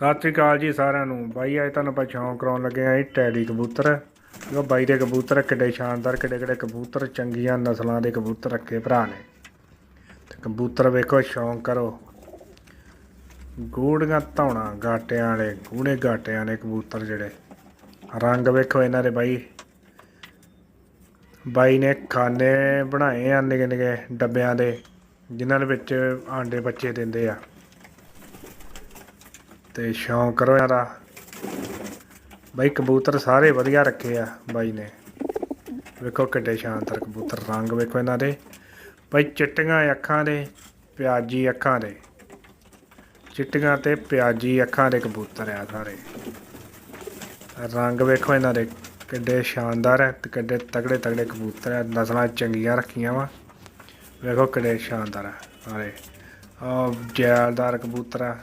ਸਤਿ ਸ਼੍ਰੀ ਅਕਾਲ ਜੀ ਸਾਰਿਆਂ ਨੂੰ। ਬਾਈ, ਅੱਜ ਤੁਹਾਨੂੰ ਆਪਾਂ ਸ਼ੌਂਕ ਕਰਾਉਣ ਲੱਗੇ ਆ ਇਹ ਟੈਡੀ ਕਬੂਤਰ। ਜੋ ਬਾਈ ਦੇ ਕਬੂਤਰ ਕਿੱਡੇ ਸ਼ਾਨਦਾਰ, ਕਿੱਡੇ ਕਿੱਡੇ ਕਬੂਤਰ, ਚੰਗੀਆਂ ਨਸਲਾਂ ਦੇ ਕਬੂਤਰ ਰੱਖੇ ਭਰਾ ਨੇ। ਤੇ ਕਬੂਤਰ ਵੇਖੋ, ਸ਼ੌਂਕ ਕਰੋ। ਗੂੜੀਆਂ ਧੌਣਾ ਗਾਟਿਆਂ ਵਾਲੇ, ਗੂੜੇ ਗਾਟਿਆਂ ਵਾਲੇ ਕਬੂਤਰ ਜਿਹੜੇ। ਰੰਗ ਵੇਖੋ ਇਹਨਾਂ ਦੇ ਬਾਈ। ਬਾਈ ਨੇ ਖਾਨੇ ਬਣਾਏ ਆ ਨਿੱਕੇ ਨਿੱਕੇ ਡੱਬਿਆਂ ਦੇ, ਜਿਨ੍ਹਾਂ ਦੇ ਵਿੱਚ ਆਂਡੇ ਬੱਚੇ ਦਿੰਦੇ ਆ। ਤੇ ਸ਼ੌਂਕ ਕਰੋ ਦਾ। ਬਾਈ ਕਬੂਤਰ ਸਾਰੇ ਵਧੀਆ ਰੱਖੇ ਆ ਬਾਈ ਨੇ। ਵੇਖੋ ਕਿੱਡੇ ਸ਼ਾਨਦਾਰ ਕਬੂਤਰ, ਰੰਗ ਵੇਖੋ ਇਹਨਾਂ ਦੇ। ਬਾਈ ਚਿੱਟੀਆਂ ਅੱਖਾਂ ਦੇ, ਪਿਆਜੀ ਅੱਖਾਂ ਦੇ। ਚਿੱਟੀਆਂ ਤੇ ਪਿਆਜੀ ਅੱਖਾਂ ਦੇ ਕਬੂਤਰ ਆ ਸਾਰੇ। ਰੰਗ ਵੇਖੋ ਇਹਨਾਂ ਦੇ, ਕਿੱਡੇ ਸ਼ਾਨਦਾਰ ਹੈ ਤੇ ਕਿੱਡੇ ਤਗੜੇ ਤਗੜੇ ਕਬੂਤਰ ਆ, ਨਸਲਾਂ ਚੰਗੀਆਂ ਰੱਖੀਆਂ ਵਾ। ਵੇਖੋ ਕਿੱਡੇ ਸ਼ਾਨਦਾਰ ਆ ਸਾਰੇ। ਆ ਜੈਲਦਾਰ ਕਬੂਤਰ ਆ।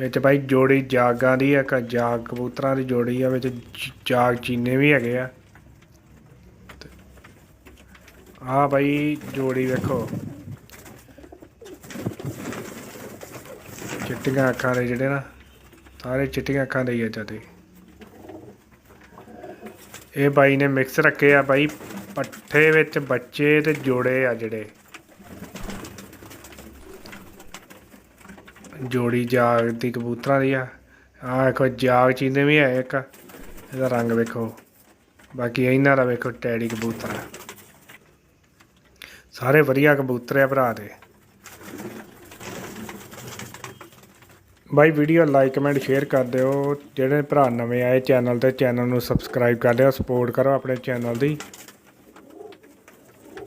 ਵਿੱਚ ਬਾਈ ਜੋੜੀ ਜਾਗਾਂ ਦੀ ਆ, ਇੱਕ ਜਾਗ ਕਬੂਤਰਾਂ ਦੀ ਜੋੜੀ ਆ, ਵਿੱਚ ਜਾਗ ਚੀਨੇ ਵੀ ਹੈਗੇ ਆ। ਆ ਭਾਈ ਜੋੜੀ ਵੇਖੋ। ਚਿੱਟੀਆਂ ਅੱਖਾਂ ਦੇ ਜਿਹੜੇ ਨਾ, ਸਾਰੇ ਚਿੱਟੀਆਂ ਅੱਖਾਂ ਦੇ ਹੀ ਆ ਜਦੇ ਇਹ ਬਾਈ ਨੇ ਮਿਕਸ ਰੱਖੇ ਆ ਬਾਈ, ਪੱਠੇ ਵਿੱਚ ਬੱਚੇ ਤੇ ਜੋੜੇ ਆ ਜਿਹੜੇ। ਜੋੜੀ ਜਾਗ ਦੀ ਕਬੂਤਰਾਂ ਦੀ ਆ। ਆ ਵੇਖੋ, ਜਾਗ ਚੀਨੇ ਵੀ ਹੈ ਇੱਕ। ਇਹਦਾ ਰੰਗ ਵੇਖੋ। ਬਾਕੀ ਇਹਨਾਂ ਦਾ ਵੇਖੋ ਟੈਡੀ ਕਬੂਤਰ। ਆ ਸਾਰੇ ਵਧੀਆ ਕਬੂਤਰ ਆ ਭਰਾ ਦੇ। ਬਾਈ, ਵੀਡੀਓ ਲਾਈਕ, ਕਮੈਂਟ, ਸ਼ੇਅਰ ਕਰ ਦਿਓ। ਜਿਹੜੇ ਭਰਾ ਨਵੇਂ ਆਏ ਚੈਨਲ ਤੇ, ਚੈਨਲ ਨੂੰ ਸਬਸਕ੍ਰਾਈਬ ਕਰ ਲਿਓ ਸਪੋਰਟ ਕਰੋ ਆਪਣੇ ਚੈਨਲ ਦੀ।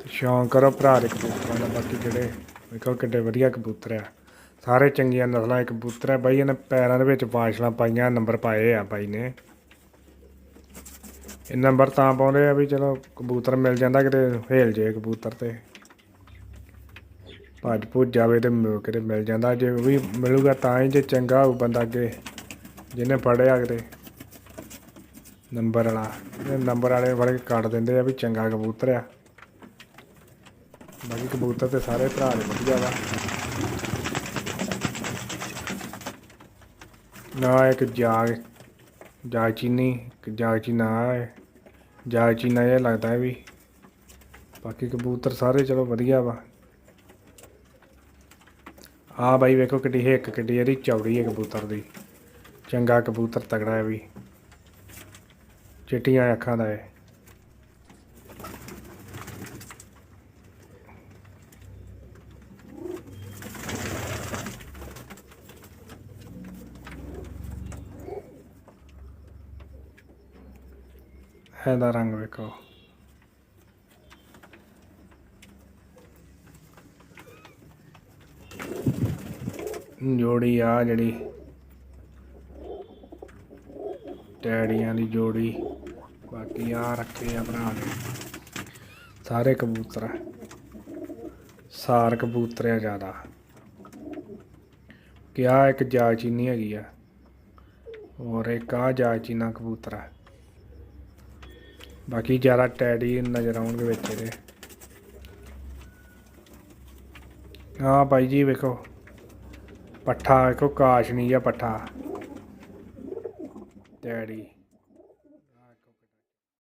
ਸ਼ੌਂਕ ਕਰੋ ਭਰਾ ਦੇ ਕਬੂਤਰਾਂ ਦਾ। ਬਾਕੀ ਜਿਹੜੇ ਵੇਖੋ ਕਿੱਡੇ ਵਧੀਆ ਕਬੂਤਰ ਆ। ਸਾਰੇ ਚੰਗੀਆਂ ਨਸਲਾਂ ਦੇ ਕਬੂਤਰ ਆ ਬਾਈ, ਇਹਨੇ ਪੈਰਾਂ ਦੇ ਵਿੱਚ ਵਾਸ਼ਲਾਂ ਪਾਈਆਂ, ਨੰਬਰ ਪਾਏ ਆ ਬਾਈ ਨੇ। ਇਹ ਨੰਬਰ ਤਾਂ ਪਾਉਂਦੇ ਆ ਵੀ ਚਲੋ ਕਬੂਤਰ ਮਿਲ ਜਾਂਦਾ ਕਿਤੇ, ਹੇਲ ਜੇ ਕਬੂਤਰ ਤੇ। ਭੱਜ ਭੁੱਜ ਜਾਵੇ ਤੇ ਕਿਤੇ ਮਿਲ ਜਾਂਦਾ, ਜੇ ਉਹ ਵੀ ਮਿਲੂਗਾ ਤਾਂ ਹੀ ਜੇ ਚੰਗਾ ਹੋਊ ਬੰਦਾ ਅੱਗੇ, ਜਿਹਨੇ ਫੜਿਆ ਕਿਤੇ। ਨੰਬਰ ਵਾਲਾ, ਇਹ ਨੰਬਰ ਵਾਲੇ ਫੜ ਕੇ ਕੱਟ ਦਿੰਦੇ ਆ ਵੀ ਚੰਗਾ ਕਬੂਤਰ ਆ। ਬਾਕੀ ਕਬੂਤਰ ਤੇ ਸਾਰੇ ਭਰਾ ਦੇ ਵਧੀਆ ਵਾ। ਨਾ, ਇੱਕ ਜਾਗ ਜਾਗ ਚੀਨੀ, ਇੱਕ ਜਾਗ ਚੀਨਾ ਹੈ ਜਾਗ ਚੀਨਾ ਇਹ ਲੱਗਦਾ ਹੈ ਵੀ। ਬਾਕੀ ਕਬੂਤਰ ਸਾਰੇ ਚਲੋ ਵਧੀਆ ਵਾ। ਆ ਬਾਈ ਵੇਖੋ ਕਿੱਡੀ ਹਿੱਕ, ਕਿੱਡੀ ਇਹਦੀ ਚੌੜੀ ਹੈ ਕਬੂਤਰ ਦੀ। ਚੰਗਾ ਕਬੂਤਰ ਤਗੜਾ ਹੈ ਵੀ। ਚਿੱਟੀਆਂ ਅੱਖਾਂ ਦਾ ਹੈ ਇਹਦਾ ਰੰਗ ਵੇਖੋ। ਜੋੜੀ ਆ ਜਿਹੜੀ। ਟੈਡੀਆਂ ਦੀ ਜੋੜੀ। ਬਾਕੀ ਆ ਰੱਖੇ ਆ ਭਰਾ ਦੇ ਸਾਰੇ ਕਬੂਤਰ। ਸਾਰ ਕਬੂਤਰ ਆ ਜ਼ਿਆਦਾ। ਕਿ ਆ ਇੱਕ ਜਾਚੀਨੀ ਹੈਗੀ ਆ। ਔਰ ਇੱਕ ਆ ਜਾਚੀਨਾ ਕਬੂਤਰ ਆ। ਬਾਕੀ ਜ਼ਿਆਦਾ ਟੈਡੀ ਨਜ਼ਰ ਆਉਣਗੇ ਵਿੱਚ ਇਹਦੇ। ਆ ਭਾਈ ਜੀ ਵੇਖੋ, ਪੱਠਾ ਵੇਖੋ ਕਾਸ਼ਨੀ ਜਾਂ ਪੱਠਾ। ਟੈਡੀ।